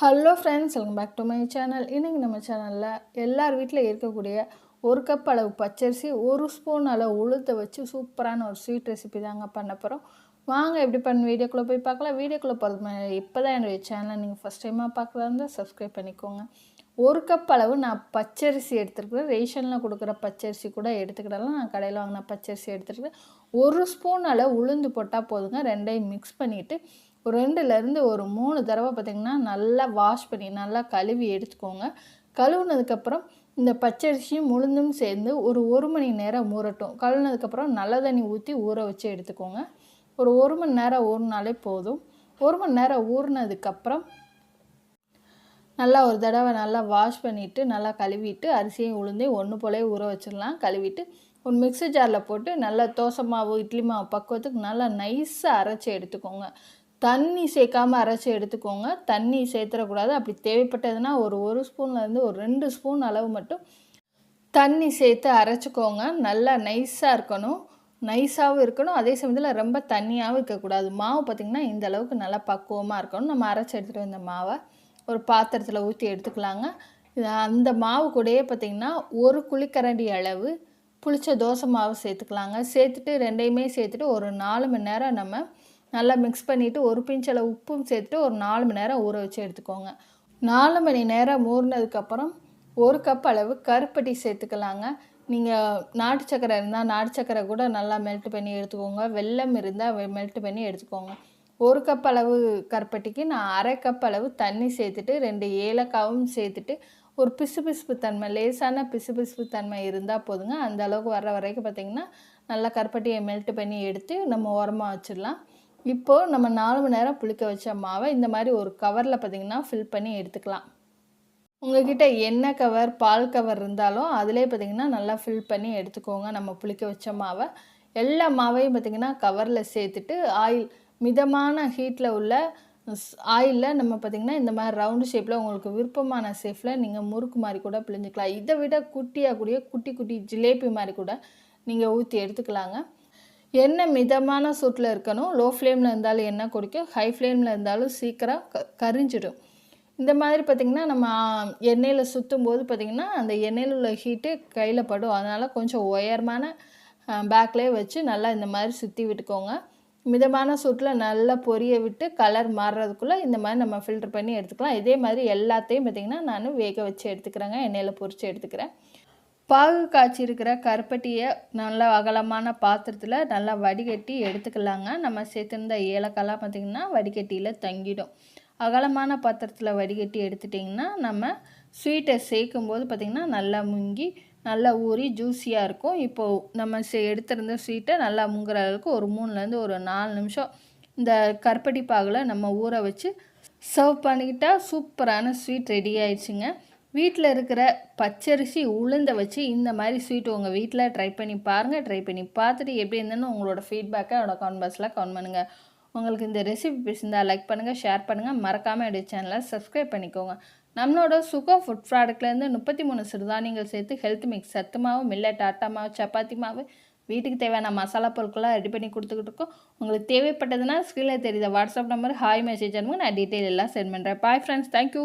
Hello friends welcome back to my channel இன்றைக்கி நம்ம சேனலில் எல்லார் வீட்டில் இருக்கக்கூடிய ஒரு கப் அளவு பச்சரிசி ஒரு ஸ்பூன் அளவு உளுத்தை வச்சு சூப்பரான ஒரு ஸ்வீட் ரெசிபி தாங்க பண்ண போகிறோம் வாங்க எப்படி பண்ண வீடியோக்குள்ளே போய் பார்க்கலாம். வீடியோக்குள்ளே போகிறது இப்போ தான் என்னுடைய சேனலை நீங்கள் ஃபஸ்ட் டைமாக பார்க்குறதா இருந்தால் சப்ஸ்கிரைப் பண்ணிக்கோங்க. ஒரு கப் அளவு நான் பச்சரிசி எடுத்துருக்குறேன். ரேஷனில் கொடுக்குற பச்சரிசி கூட எடுத்துக்கிடலாம். நான் கடையில் வாங்கின பச்சரிசி எடுத்துருக்கேன் ஒரு ஸ்பூன் அளவு உளுந்து போட்டால் போதுங்க. ரெண்டையும் மிக்ஸ் பண்ணிவிட்டு ஒரு ரெண்டுலேருந்து ஒரு மூணு தடவை பார்த்திங்கன்னா நல்லா வாஷ் பண்ணி நல்லா கழுவி எடுத்துக்கோங்க. கழுவுனதுக்கப்புறம் இந்த பச்சரிசியும் உளுந்தும் சேர்ந்து ஒரு ஒரு மணி நேரம் ஊறட்டும். கழுவுனதுக்கப்புறம் நல்ல தண்ணி ஊற்றி ஊற வச்சு எடுத்துக்கோங்க. ஒரு ஒரு மணி நேரம் ஊறினாலே போதும். ஒரு மணி நேரம் ஊறினதுக்கப்புறம் நல்லா ஒரு தடவை நல்லா வாஷ் பண்ணிவிட்டு நல்லா கழுவிட்டு அரிசியும் உளுந்தையும் ஒன்று போலே ஊற வச்சிடலாம். கழுவிட்டு ஒரு மிக்ஸி ஜாரில் போட்டு நல்லா தோசை மாவு இட்லி மாவு பக்குவத்துக்கு நல்லா நைஸாக அரைச்சி எடுத்துக்கோங்க. தண்ணி சேர்க்காமல் அரைச்சி எடுத்துக்கோங்க. தண்ணி சேர்த்துடக்கூடாது அப்படி தேவைப்பட்டதுன்னா ஒரு ஒரு ஸ்பூன்லேருந்து ஒரு ரெண்டு ஸ்பூன் அளவு மட்டும் தண்ணி சேர்த்து அரைச்சிக்கோங்க. நல்லா நைஸாக இருக்கணும். நைஸாகவும் இருக்கணும். அதே சமயத்தில் ரொம்ப தண்ணியாகவும் இருக்கக்கூடாது. மாவு பார்த்திங்கன்னா இந்த அளவுக்கு நல்லா பக்குவமாக இருக்கணும். நம்ம அரைச்சி எடுத்துகிட்டு வந்த மாவை ஒரு பாத்திரத்தில் ஊற்றி எடுத்துக்கலாங்க. அந்த மாவு கூடயே பார்த்திங்கன்னா ஒரு குழிக்கரண்டி அளவு புளிச்ச தோசை மாவு சேர்த்துக்கலாங்க. சேர்த்துட்டு ரெண்டையுமே சேர்த்துட்டு ஒரு நாலு மணி நேரம் நம்ம நல்லா மிக்ஸ் பண்ணிவிட்டு ஒரு பிஞ்சளவு உப்பும் சேர்த்துட்டு ஒரு நாலு மணி நேரம் ஊற வச்சு எடுத்துக்கோங்க. நாலு மணி நேரம் ஊறினதுக்கப்புறம் ஒரு கப் அளவு கருப்பட்டி சேர்த்துக்கலாங்க. நீங்கள் நாட்டு சக்கரை இருந்தால் நாட்டு சக்கரை கூட நல்லா மெல்ட் பண்ணி எடுத்துக்கோங்க. வெல்லம் இருந்தால் மெல்ட் பண்ணி எடுத்துக்கோங்க. ஒரு கப் அளவு கருப்பட்டிக்கு நான் அரை கப் அளவு தண்ணி சேர்த்துட்டு ரெண்டு ஏலக்காவும் சேர்த்துட்டு ஒரு பிசு பிசுப்பு தன்மை லேசான பிசு பிசுப்பு தன்மை இருந்தால் போதுங்க. அந்த அளவுக்கு வர்ற வரைக்கும் பார்த்திங்கன்னா நல்லா கருப்பட்டியை மெல்ட் பண்ணி எடுத்து நம்ம உரமாக வச்சிடலாம். இப்போது நம்ம நாலு மணி நேரம் புளிக்க வச்ச மாவை இந்த மாதிரி ஒரு கவரில் பார்த்திங்கன்னா ஃபில் பண்ணி எடுத்துக்கலாம். உங்கள்கிட்ட எண்ணெய் கவர் பால் கவர் இருந்தாலும் அதிலே பார்த்திங்கன்னா நல்லா ஃபில் பண்ணி எடுத்துக்கோங்க நம்ம புளிக்க வச்ச மாவை. எல்லா மாவையும் பார்த்திங்கன்னா கவரில் சேர்த்துட்டு ஆயில் மிதமான ஹீட்டில் உள்ள ஆயிலில் நம்ம பார்த்திங்கன்னா இந்த மாதிரி ரவுண்டு ஷேப்பில் உங்களுக்கு விருப்பமான ஷேப்பில் நீங்கள் முறுக்கு மாதிரி கூட பிழிஞ்சிக்கலாம். இதை விட குட்டியாக கூடிய குட்டி குட்டி ஜிலேபி மாதிரி கூட நீங்கள் ஊற்றி எடுத்துக்கலாங்க. எண்ணெய் மிதமான சூட்டில் இருக்கணும்? லோ ஃப்ளேமில் இருந்தாலும் எண்ணெய் குடிக்கும். ஹை ஃப்ளேமில் இருந்தாலும் சீக்கிரம் க கரிஞ்சிடும். இந்த மாதிரி பார்த்திங்கன்னா நம்ம எண்ணெயில் சுற்றும் போது பார்த்திங்கன்னா அந்த எண்ணெயில் உள்ள ஹீட்டு கையில் படும். அதனால் கொஞ்சம் உயரமான பேக்லேயே வச்சு நல்லா இந்த மாதிரி சுற்றி விட்டுக்கோங்க. மிதமான சூட்டில் நல்லா பொரிய விட்டு கலர் மாறுறதுக்குள்ளே இந்த மாதிரி நம்ம ஃபில்டர் பண்ணி எடுத்துக்கலாம். இதே மாதிரி எல்லாத்தையும் பார்த்திங்கன்னா நான் வேக வச்சு எடுத்துக்கிறேங்க. எண்ணெயில் பொறிச்சு எடுத்துக்கிறேன். பாகு காய்ச்சிருக்கிற கருப்பட்டியை நல்லா அகலமான பாத்திரத்தில் நல்லா வடிகட்டி எடுத்துக்கலாங்க. நம்ம சேர்த்துருந்த ஏலக்காலாம் பார்த்திங்கன்னா வடிகட்டியில் தங்கிடும். அகலமான பாத்திரத்தில் வடிகட்டி எடுத்துட்டிங்கன்னா நம்ம ஸ்வீட்டை சேர்க்கும் போது பார்த்திங்கன்னா நல்லா முங்கி நல்லா ஊறி ஜூஸியாக இருக்கும். இப்போது நம்ம சே எடுத்திருந்த ஸ்வீட்டை நல்லா முங்குற அளவுக்கு ஒரு மூணுலேருந்து ஒரு நாலு நிமிஷம் இந்த கருப்பட்டி பாகில் நம்ம ஊற வச்சு சர்வ் பண்ணிக்கிட்டால் சூப்பரான ஸ்வீட் ரெடி ஆயிடுச்சுங்க. வீட்டில் இருக்கிற பச்சரிசி உளுந்த வச்சு இந்த மாதிரி ஸ்வீட் உங்கள் வீட்டில் ட்ரை பண்ணி பாருங்கள் ட்ரை பண்ணி பார்த்துட்டு எப்படி இருந்ததுன்னு உங்களோட ஃபீட்பேக்கை என்னோட கமெண்ட் பாக்ஸில் கமெண்ட் பண்ணுங்கள் உங்களுக்கு இந்த ரெசிபி பிடிச்சிருந்தால் லைக் பண்ணுங்கள் ஷேர் பண்ணுங்கள் மறக்காமல் என்னுடைய சேனலை சப்ஸ்கிரைப் பண்ணிக்கோங்க. நம்மளோட சுகோ ஃபுட் ப்ராடக்ட்லேருந்து முப்பத்தி மூணு சிறுதானியங்கள் சேர்த்து ஹெல்த் மிக்ஸ் சத்து மாவு மில்லட் ஆட்டா மாவு சப்பாத்தி மாவு வீட்டுக்கு தேவையான மசாலா பொருட்களாக ரெடி பண்ணி கொடுத்துக்கிட்டு இருக்கோம். உங்களுக்கு தேவைப்பட்டதுன்னா ஸ்க்ரீனில் தெரியுது வாட்ஸ்அப் நம்பர் ஹாய் மெசேஜ் அனுப்புங்க. நான் டீட்டெயில் எல்லாம் சென்ட் பண்ணுறேன் பாய் ஃப்ரெண்ட்ஸ் தேங்க்யூ